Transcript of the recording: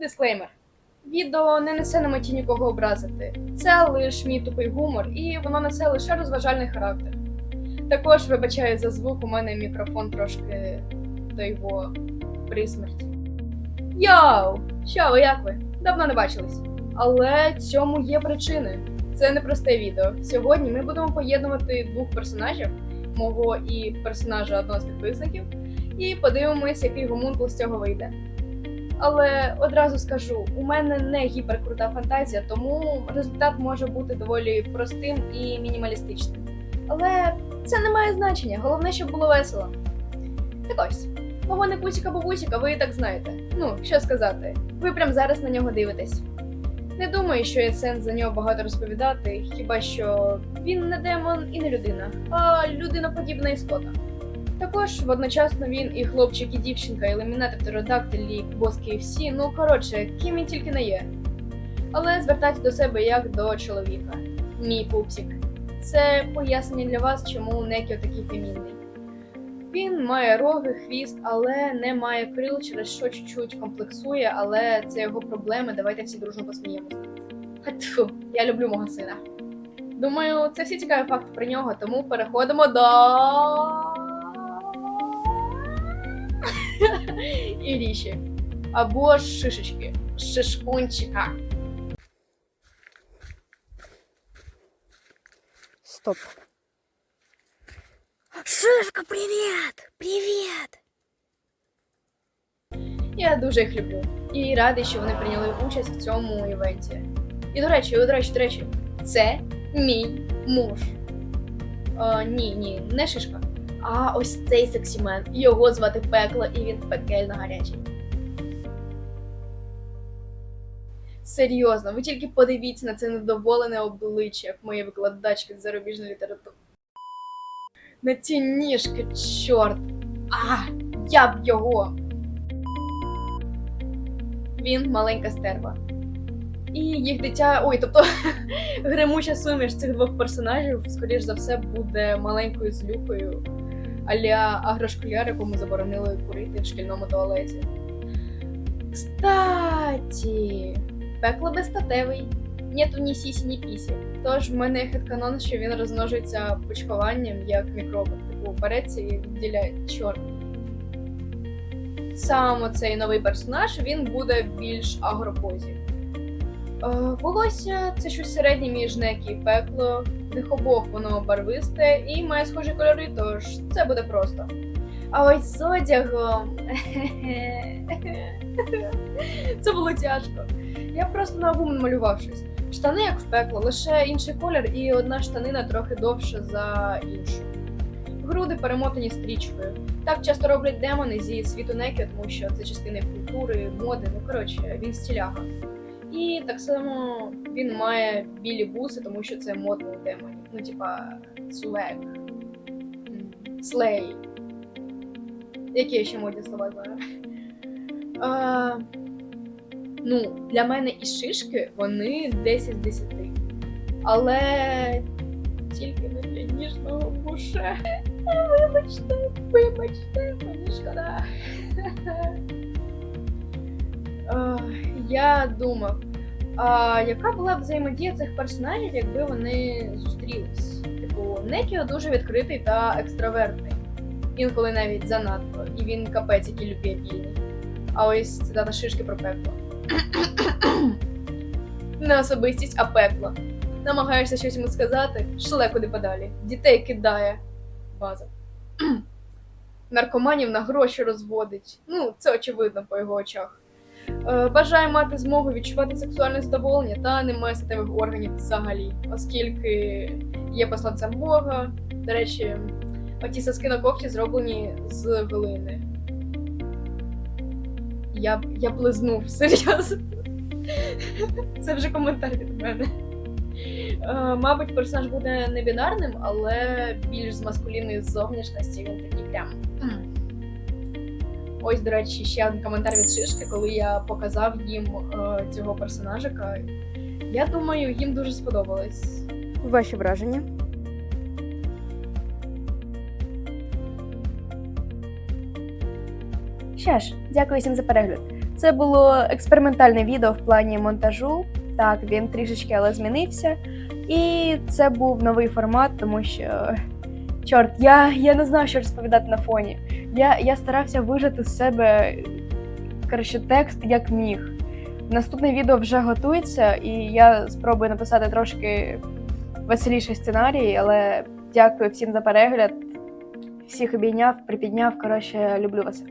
Дисклеймер. Відео не несе на меті нікого образити. Це лише мій тупий гумор, і воно несе лише розважальний характер. Також вибачаю за звук, у мене мікрофон трошки до його при смерті. Йоу! Що ви, як ви? Давно не бачились. Але цьому є причини. Це не просте відео. Сьогодні ми будемо поєднувати двох персонажів, мого і персонажа одного з підписників, і подивимось, який гомункул з цього вийде. Але одразу скажу, у мене не гіперкрута фантазія, тому результат може бути доволі простим і мінімалістичним. Але це не має значення, головне, щоб було весело. Так ось, мого не пусіка бабусіка, ви і так знаєте. Ну, що сказати, ви прямо зараз на нього дивитесь. Не думаю, що є сенс за нього багато розповідати, хіба що він не демон і не людина, а людиноподібна істота. Також водночасно він і хлопчик, і дівчинка, і ламінати птеродактилі, бос KFC, ну коротше, ким він тільки не є. Але звертайтесь до себе як до чоловіка. Мій пупсік. Це пояснення для вас, чому Некіо такий фемінний. Він має роги, хвіст, але не має крил, через що чуть-чуть комплексує, але це його проблеми. Давайте всі дружно посміємося. Тьфу, я люблю мого сина. Думаю, це всі цікаві факти про нього, тому переходимо до. Іріші. Або ж шишечки. Шишкунчика. Стоп. Шишка, привет! Привет! Я дуже їх люблю. І радий, що вони прийняли участь в цьому івенті. І до речі, до речі, до речі, це мій муж. О, ні, ні, не шишка. А ось цей сексімен. Його звати пекло, і він пекельно гарячий. Серйозно, ви тільки подивіться на це недоволене обличчя, як моєї викладачки з зарубіжної літератури. На ці ніжки, чорт! А, я б його! Він маленька стерва. І їх дитя. Ой, тобто гримуча суміш цих двох персонажів, скоріш за все, буде маленькою злюкою аля агрошколяр, якому заборонили курити в шкільному туалеті. Кстаті, пекло безстатевий. Нету ні сісі, ні пісі. Тож в мене є хедканон, що він розмножується почкуванням як мікроби. Типу береться і відділяє чорт. Сам оцей новий персонаж він буде більш агропозі. Е, волосся це щось середнє між некі і пекло. Них обох воно барвисте і має схожі кольори, тож це буде просто. А ось з одягом. Це було тяжко. Я просто на гум малював. Штани як в пекло, лише інший колір і одна штанина трохи довша за іншу. Груди перемотані стрічкою. Так часто роблять демони зі світу Некі, тому що це частина культури, моди, ну коротше, він стіляга. І так само він має білі буси, тому що це модно у. Ну, типа, свег. Слей. Які я ще модні слова знаю? Ну, для мене і шишки вони 10 з 10. Але тільки не для ніжного буше. Вибачте, вибачте, мені шкода. Я думав, а яка була б взаємодія цих персонажів, якби вони зустрілись? Типу, Некіо дуже відкритий та екстравертний. Інколи навіть занадто, і він капець, який любвіабільний. А ось цитата шишки про пекло. Не особистість, а пекло. Намагаєшся щось йому сказати, шле куди подалі. Дітей кидає. База. Наркоманів на гроші розводить. Ну, це очевидно по його очах. Е, бажає мати змогу відчувати сексуальне задоволення та не має статевих органів взагалі, оскільки є посланцем Бога. До речі, оті соски на кофті зроблені з глини. Я, я близнув, серйозно. Це вже коментар від мене. Е, Мабуть, персонаж буде не бінарним, але більш з маскулінної зовнішності він такий прям. Ось, до речі, ще один коментар від Шишки, коли я показав їм е, цього персонажика. Я думаю, їм дуже сподобалось. Ваші враження? Що ж, дякую всім за перегляд. Це було експериментальне відео в плані монтажу. Так, він трішечки але змінився. І це був новий формат, тому що. Чорт, я, я не знаю, що розповідати на фоні. Я, я старався вижити з себе краще текст як міг. Наступне відео вже готується, і я спробую написати трошки веселіший сценарій, але дякую всім за перегляд. Всіх обійняв, припідняв. Коротше, люблю вас.